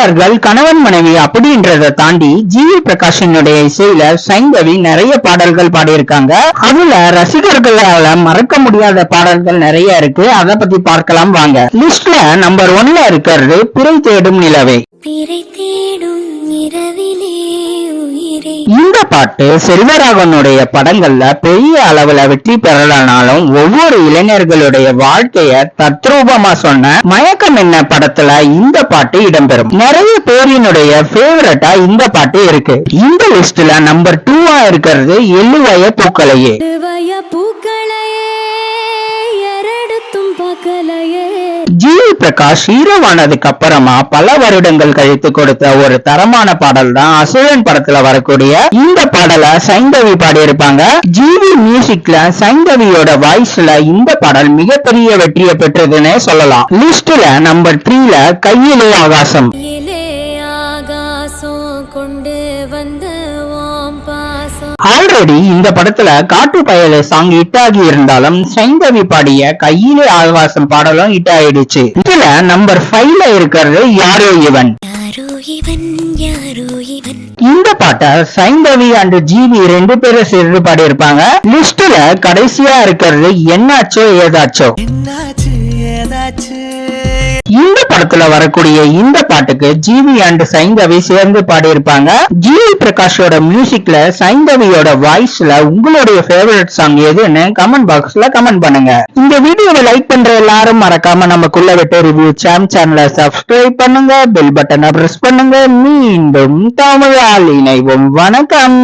நடிகர்கள் கணவன் மனைவி அப்படின்றத தாண்டி ஜி வி பிரகாஷினுடைய இசையில சைந்தவி நிறைய பாடல்கள் பாடியிருக்காங்க. அதுல ரசிகர்களால மறக்க முடியாத பாடல்கள் நிறைய இருக்கு. அதை பத்தி பார்க்கலாம் வாங்க. லிஸ்ட்ல நம்பர் ஒன்ல இருக்கிறது பிறை தேடும் நிலவே பிறை தேடும் பாட்டு செல்வராகவனுடைய படங்கள்ல பெரிய அளவுல வெற்றி பெறலனாலும் ஒவ்வொரு இளைஞர்களுடைய வாழ்க்கைய தத்ரூபமா சொன்ன மயக்கம் என்ன படத்துல இந்த பாட்டு இடம்பெறும். நிறைய பேரினுடைய ஃபேவரட்டா இந்த பாட்டு இருக்கு. இந்த லிஸ்ட்ல நம்பர் டூவா இருக்கிறது எள்ளுவய பூக்களையே. பூக்களையே. ஜிவி பிரகாஷ் ஹீரோவானதுக்கு அப்புறமா பல வருடங்கள் கழித்து கொடுத்த ஒரு தரமான பாடல் தான் அசுரன் படத்துல வரக்கூடிய இந்த பாடலை சைந்தவி பாடியிருப்பாங்க. ஜிவி மியூசிக்ல சைந்தவியோட வாய்ஸ்ல இந்த பாடல் மிகப்பெரிய வெற்றியை பெற்றதுன்னே சொல்லலாம். லிஸ்ட்ல நம்பர் த்ரீல கையிலே ஆகாசம். இலே ஆல்ரெடி இந்த படத்துல காட்டு பயல சாங் ஹிட் ஆகி இருந்தாலும் சைந்தவி பாடிய கையிலே ஆகாசம் பாடலும் ஹிட் ஆயிடுச்சு. இதுல நம்பர் ஃபைவ்ல இருக்கிறது யாரோ இவன். யாரோ இவன் யாரோ இவன். இந்த பாட்டை சைந்தவி அண்ட் ஜிவி ரெண்டு பேரும் சேர்ந்து பாடியிருப்பாங்க. லிஸ்ட்ல கடைசியா இருக்கிறது என்னாச்சோ ஏதாச்சோ. என்னாச்சு ஏதாச்சு? இந்த படத்துல வரக்கூடிய இந்த பாட்டுக்கு ஜிவி அண்ட் சைந்தவி சேர்ந்து பாடியிருப்பாங்க. ஜிவி பிரகாஷோட மியூசிக்ல சைந்தவியோட வாய்ஸ்ல உங்களுடைய ஃபேவரட் சாங் எதுன்னு கமெண்ட் பாக்ஸ்ல கமெண்ட் பண்ணுங்க. இந்த வீடியோவை லைக் பண்ற எல்லாரும் மறக்காம நமக்குள்ள விட்டு ரிவ்யூ சாம் சேனலை சப்ஸ்கிரைப் பண்ணுங்க. பெல் பட்டனை பிரஸ் பண்ணுங்க. மீண்டும் தமிழால் இணைவோம். வணக்கம்.